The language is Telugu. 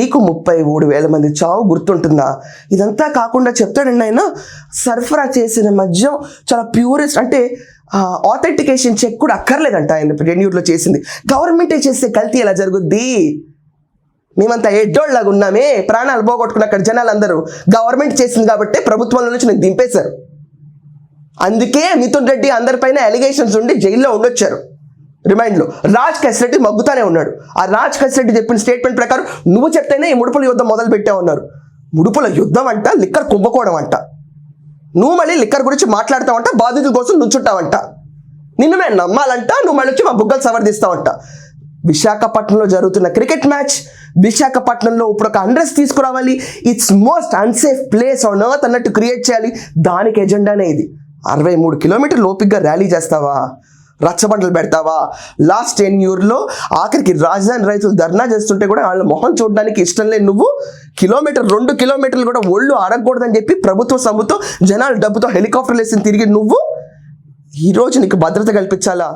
నీకు ముప్పై మూడు వేల మంది చావు గుర్తుంటుందా? ఇదంతా కాకుండా చెప్తాడండి ఆయన సరఫరా చేసిన మద్యం చాలా ప్యూరెస్ట్ అంటే ఆథెంటికేషన్ చెక్ కూడా అక్కర్లేదంట ఆయన రెన్యూర్లో చేసింది. గవర్నమెంటే చేస్తే కల్తీ ఎలా జరుగుద్ది? మేమంతా ఎడ్డోళ్ళగా ఉన్నామే ప్రాణాలు పోగొట్టుకున్న అక్కడ జనాలు అందరూ గవర్నమెంట్ చేసింది కాబట్టి ప్రభుత్వంలో నుంచి నేను దింపేశారు. అందుకే మిథున్ రెడ్డి అందరిపైన అలిగేషన్స్ ఉండి జైల్లో ఉండొచ్చారు. రిమైండ్లో. రాజ్ కసిరెడ్డి మగ్గుతానే ఉన్నాడు. ఆ రాజ్ కసిరెడ్డి చెప్పిన స్టేట్మెంట్ ప్రకారం నువ్వు చెప్తేనే ఈ ముడుపుల యుద్ధం మొదలు పెట్టావన్నారు ముడుపుల యుద్ధం అంట లిక్కర్ కుంభకోవడం అంట. నువ్వు మళ్ళీ లిక్కర్ గురించి మాట్లాడతావంట బాధితుల కోసం నుంచుంటావంట. నిన్ను మేము నమ్మాలంట నువ్వు మళ్ళీ వచ్చి మా బుగ్గలు సవరదీస్తావంట విశాఖపట్నంలో జరుగుతున్న క్రికెట్ మ్యాచ్ విశాఖపట్నంలో ఇప్పుడు ఒక అండ్రెస్ తీసుకురావాలి. It's most unsafe place on earth అన్నట్టు క్రియేట్ చేయాలి. దానికి ఎజెండానే ఇది. అరవై మూడు కిలోమీటర్ లోపిగ్గా ర్యాలీ చేస్తావా? రచ్చబండలు పెడతావా? లాస్ట్ టెన్ ఇయర్లో ఆఖరికి రాజధాని రైతులు ధర్నా చేస్తుంటే కూడా వాళ్ళ మొహం చూడడానికి ఇష్టం లేని నువ్వు కిలోమీటర్ రెండు కిలోమీటర్లు కూడా ఒళ్ళు అడగకూడదని చెప్పి ప్రభుత్వ సొమ్ముతో జనాలు డబ్బుతో హెలికాప్టర్లు వేసి తిరిగి నువ్వు ఈరోజు నీకు భద్రత కల్పించాలా?